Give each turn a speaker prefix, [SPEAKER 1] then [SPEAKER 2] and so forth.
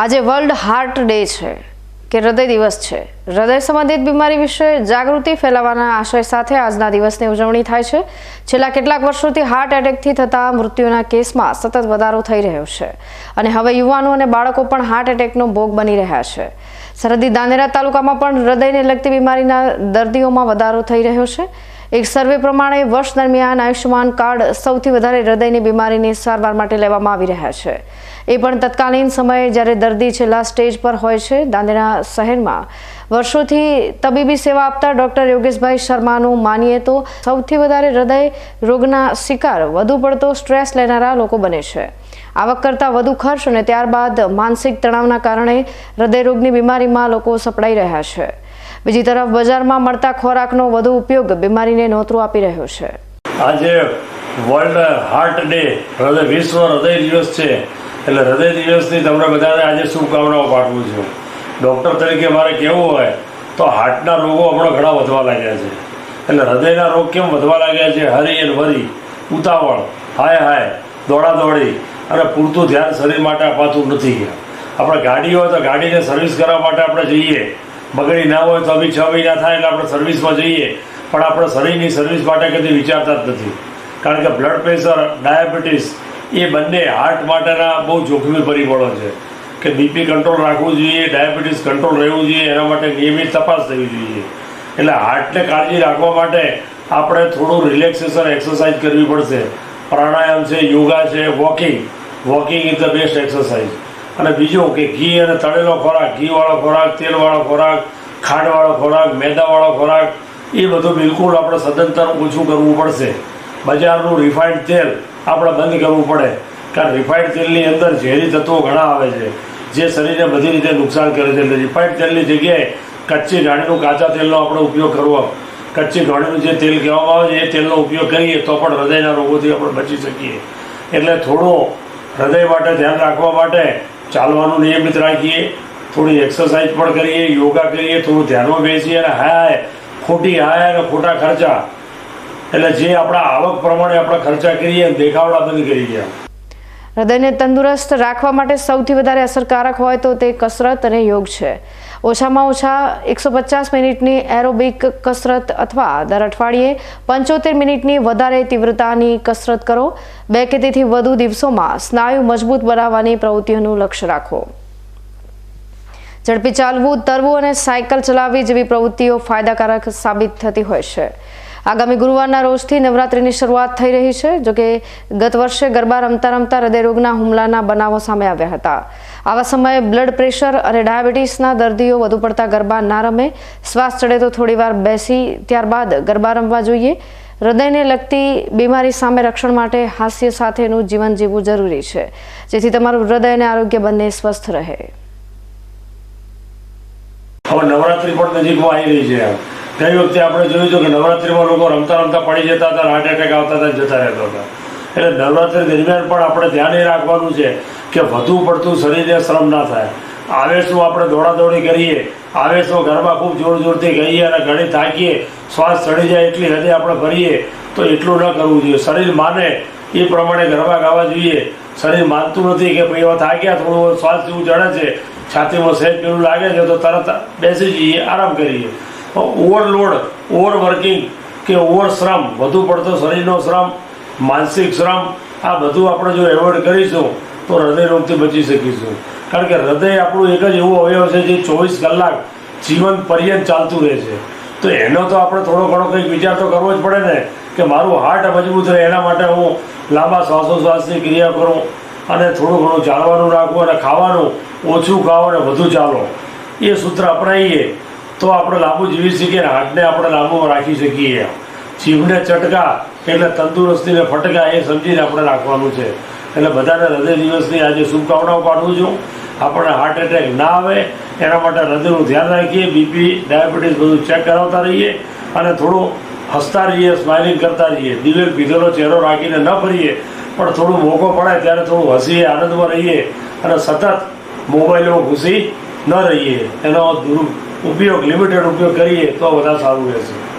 [SPEAKER 1] આજે world heart day છે, કે હૃદય દિવસ છે. હૃદય સંબંધિત બીમારી વિશે જાગૃતિ ફેલાવવાના આશય સાથે આજના દિવસની ઉજવણી થાય છે. છેલ્લા કેટલાક વર્ષોથી હાર્ટ એટેકથી થતા મૃત્યુના કેસમાં સતત વધારો થઈ રહ્યો છે. અને હવે યુવાનો અને બાળકો પણ હાર્ટ એટેકનો ભોગ બની રહ્યા છે. સરહદી દાનેરા તાલુકામાં પણ હૃદયને લગતી બીમારીના દર્દીઓમાં વધારો થઈ રહ્યો છે. એક સર્વે પ્રમાણે વર્ષ દરમિયાન આયુષ્યમાન કાર્ડ સૌથી વધારે હૃદયની બીમારીની સારવાર માટે લેવામાં આવી રહ્યા છે. એ પણ તત્કાલીન સમયે જ્યારે દર્દી છેલ્લા સ્ટેજ પર હોય છે, દાંદેના શહેરમાં. વર્ષોથી તબીબી સેવા આપતા ડોક્ટર યોગેશભાઈ શર્માનું માનીએ તો સૌથી વધારે હૃદય રોગના શિકાર, વધુ પડતો સ્ટ્રેસ લેનારા લોકો બને છે. આવક કરતાં વધુ ખર્ચ અને ત્યારબાદ માનસિક તણાવના કારણે હૃદય રોગની બીમારીમાં લોકો સપડાઈ રહ્યા છે. બીજી તરફ બજારમાં મળતા ખોરાકનો વધુ ઉપયોગ બીમારીને નોતરું આપી રહ્યો છે.
[SPEAKER 2] આજે વર્લ્ડ હાર્ટ ડે હૃદય વિશ્વ હૃદય દિવસ છે. એટલે હૃદય દિવસની તમને બધાને આજે શુભકામનાઓ પાઠવું છું. ડૉક્ટર તરીકે મારે કહેવું હોય તો હાર્ટના રોગો હમણાં ઘણા વધવા લાગ્યા છે. એટલે હૃદયના રોગ કેમ વધવા લાગ્યા છે? હરી એન વરી, ઉતાવળ, હાય હાય, દોડા દોડી અને પૂરતું ધ્યાન શરીર માટે અપાતું નથી. આપણે ગાડી હોય તો ગાડીને સર્વિસ કરવા માટે આપણે જઈએ. બગડી ના હોય તો બી છ મહિના થાય એટલે આપણે સર્વિસમાં જઈએ. પણ આપણે શરીરની સર્વિસ માટે કદી વિચારતા જ નથી. કારણ કે બ્લડ પ્રેશર ડાયાબિટીસ એ બંને હાર્ટ માટેના બહુ જોખમી પરિબળો છે. કે બીપી કંટ્રોલ રાખવું જોઈએ ડાયાબિટીસ કંટ્રોલ રહેવું જોઈએ, એના માટે નિયમિત તપાસ થવી જોઈએ. એટલે હાર્ટને કાળજી રાખવા માટે આપણે થોડું રિલેક્સેશન એક્સરસાઇઝ કરવી પડશે. પ્રાણાયામ છે, યોગા છે walking walking is the best exercise અને બીજું કે ઘી અને તળેલો ખોરાક, ઘીવાળો ખોરાક, તેલવાળો ખોરાક, ખાંડવાળો ખોરાક, મેદાવાળો ખોરાક, એ બધું બિલકુલ આપણે સદંતર ઓછું કરવું પડશે. બજારનું રિફાઇન્ડ તેલ આપણે બંધ કરવું પડે. કારણ રિફાઇન્ડ તેલની અંદર ઝેરી તત્વો ઘણા આવે છે, જે શરીરને બધી રીતે નુકસાન કરે છે. એટલે રિફાઇન્ડ તેલની જગ્યાએ કચ્ચી ઘાણીનું કાચા તેલનો આપણે ઉપયોગ કરવો. કચ્ચી ઘાણીનું જે તેલ કહેવામાં આવે છે, એ તેલનો ઉપયોગ કરીએ તો પણ હૃદયના રોગોથી આપણે બચી શકીએ. એટલે થોડું હૃદય માટે ધ્યાન રાખવા માટે ચાલવાનું નિયમિત રાખીએ. થોડી એક્સરસાઇઝ પણ કરીએ, યોગા કરીએ, થોડું ધ્યાનમાં બેસીએ અને હાય, ખોટી હાય અને ખોટા ખર્ચા. એટલે જે આપણા આવક પ્રમાણે આપણે ખર્ચા કરીએ દેખાવડા બંધ કરી ગયા
[SPEAKER 1] હૃદયને તંદુરસ્ત રાખવા માટે સૌથી વધારે અસરકારક હોય તો તે કસરત અને યોગ છે. ઓછામાં ઓછા એકસો પચાસ મિનિટની એરોબિક કસરત અથવા દર અઠવાડિયે પંચોતેર મિનિટની વધારે તીવ્રતાની કસરત કરો. બે કે તેથી વધુ દિવસોમાં સ્નાયુ મજબૂત બનાવવાની પ્રવૃત્તિઓનું લક્ષ્ય રાખો. ઝડપી ચાલવું, તરવું અને સાયકલ ચલાવવી જેવી પ્રવૃત્તિઓ ફાયદાકારક સાબિત થતી હોય છે. આગામી ગુરુવારના રોજથી નવરાત્રિની શરૂઆત થઈ રહી છે જોકે ગત વર્ષે ગરબા રમતા રમતા હૃદયરોગના હુમલાના બનાવો સામે આવ્યા હતા. આવા સમયે બ્લડ પ્રેશર અને ડાયાબિટીસના દર્દીઓ વધુ પડતા ગરબા ના રમે. શ્વાસ ચડે તો થોડીવાર બેસી ત્યારબાદ ગરબા રમવા જોઈએ. હૃદયને લગતી બીમારી સામે રક્ષણ માટે હાસ્ય સાથેનું જીવન જીવવું જરૂરી છે. જેથી તમારું હૃદય અને આરોગ્ય બંને સ્વસ્થ રહે.
[SPEAKER 2] હવે નવરાત્રી પણ નજીકમાં આવી રહી છે. ગઈ વખતે આપણે જોયું હતું કે નવરાત્રિમાં લોકો રમતા રમતા પડી જતા હતા હાર્ટ એટેક આવતા હતા જતા રહેતા હતા. એટલે નવરાત્રિ દરમિયાન પણ આપણે ધ્યાન એ રાખવાનું છે કે વધુ પડતું શરીરને શ્રમ ના થાય. આવેશમાં આપણે દોડાદોડી કરીએ આવેશમાં ઘરમાં ખૂબ જોર જોરથી ગઈએ અને ઘણી થાકીએ, શ્વાસ ચડી જાય એટલી હદે આપણે ભરીએ તો એટલું ન કરવું જોઈએ. શરીર માને એ પ્રમાણે ગરબા ગાવા જોઈએ. શરીર માનતું નથી કે ભાઈ હવે થાક્યા, થોડું શ્વાસ જેવું ચડે છે. છાતીમાં સહેજ પેલું લાગે છે તો તરત બેસી જઈએ, આરામ કરીએ. ઓવરલોડ ઓવર વર્કિંગ કે ઓવર શ્રમ વધુ પડતો શરીરનો શ્રમ, માનસિક શ્રમ, આ બધું આપણે જો એવોઇડ કરીશું, તો હૃદય રોગથી બચી શકીશું. કારણ કે હૃદય આપણું એક જ એવું અવયવ છે જે ચોવીસ કલાક જીવન પર્યંત ચાલતું રહે છે. તો એનો તો આપણે થોડો ઘણો કંઈક વિચાર તો કરવો જ પડે ને, કે મારું હાર્ટ મજબૂત રહે, એના માટે હું લાંબા શ્વાસોશ્વાસની ક્રિયા કરું, અને થોડું ઘણું ચાલવાનું રાખવું અને ખાવાનું ઓછું ખાઓ અને વધુ ચાલો. એ સૂત્ર અપનાવીએ તો આપણે લાંબુ જીવી શકીએ ને હાર્ટને આપણે લાંબુ રાખી શકીએ. જીભને ચટકા એટલે તંદુરસ્તીને ફટકા એ સમજીને આપણે રાખવાનું છે. એટલે બધાને હૃદય દિવસની આજે શુભકામનાઓ પાઠવું છું. આપણને હાર્ટ એટેક ના આવે, એના માટે હૃદયનું ધ્યાન રાખીએ બીપી ડાયાબિટીસ બધું ચેક કરાવતા રહીએ અને થોડું હસતા રહીએ સ્માઇલિંગ કરતા રહીએ. દિલે પીધેલો ચહેરો રાખીને ન ફરીએ, પણ થોડું મોકો પડે ત્યારે થોડું હસીએ, આનંદમાં રહીએ અને સતત મોબાઈલમાં ઘૂસી ન રહીએ. એનો દુર ઉપયોગ લિમિટેડ ઉપયોગ કરીએ તો વધારે સારું રહેશે.